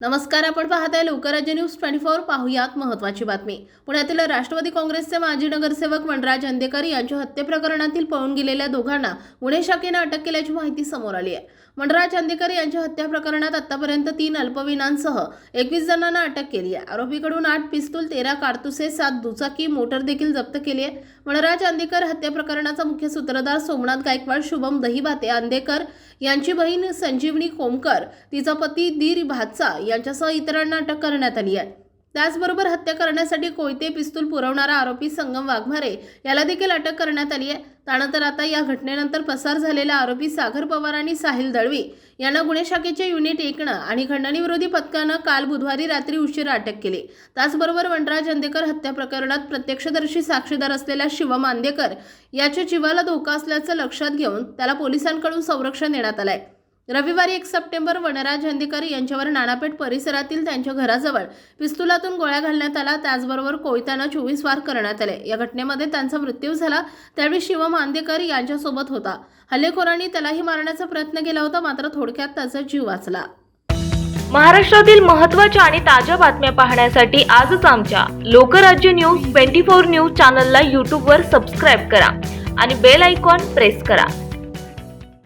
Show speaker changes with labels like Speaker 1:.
Speaker 1: नमस्कार आपण पाहत आहे लोकराज्य न्यूज ट्वेंटी फोर. पाहुयात महत्वाची बातमी. पुण्यातील राष्ट्रवादी काँग्रेसचे माजी नगरसेवक वनराज अंदेकर यांच्या हत्येप्रकरणातील पळून गेलेल्या दोघांना गुन्हे शाखेनं अटक केल्याची माहिती समोर आली आहे. वनराज अंदेकर यांच्या हत्या प्रकरणात आतापर्यंत तीन अल्पविनांसह एकवीस जणांना अटक केली आहे. आरोपीकडून आठ पिस्तूल तेरा कारतुसे सात दुचाकी मोटर देखील जप्त केली आहे. वनराज अंदेकर हत्या प्रकरणाचा मुख्य सूत्रधार सोमनाथ गायकवाड शुभम दहिबाते अंदेकर यांची बहीण संजीवनी कोमकर तिचा पती दीर भातसा यांच्यासह इतरांना अटक करण्यात आली आहे. त्याचबरोबर हत्या करण्यासाठी कोयते पिस्तूल पुरवणारा आरोपी संगम वाघमारे याला देखील अटक करण्यात आली आहे. त्यानंतर आता या घटनेनंतर पसार झालेला आरोपी सागर पवार आणि साहिल दळवी यांना गुन्हे शाखेचे युनिट एकनं आणि खंडणीविरोधी पथकानं काल बुधवारी रात्री उशिरा अटक केली. त्याचबरोबर वनराज अंदेकर हत्या प्रकरणात प्रत्यक्षदर्शी साक्षीदार असलेल्या शिवम मांदेकर याच्या जीवाला धोका असल्याचं लक्षात घेऊन त्याला पोलिसांकडून संरक्षण देण्यात आलं आहे रविवारी एक सप्टेंबर वनराज हंदीकर यांच्यावर नाणापेठ परिसरातील त्यांच्या घराजवळ पिस्तुलातून गोळ्या घालण्यात आला. त्याचबरोबर कोयत्यानं चोवीस वार करण्यात आले. या घटनेमध्ये त्यांचा मृत्यू झाला. त्यावेळी शिवम आंदेकर यांच्यासोबत होता. हल्लेखोरांनी त्यालाही मारण्याचा प्रयत्न केला होता. मात्र थोडक्यात त्याचा जीव वाचला.
Speaker 2: महाराष्ट्रातील महत्त्वाच्या आणि ताज्या बातम्या पाहण्यासाठी आजच आमच्या Lokrajya news twenty four news चॅनलला यूट्यूबवर सबस्क्राईब करा आणि बेल आयकॉन प्रेस करा.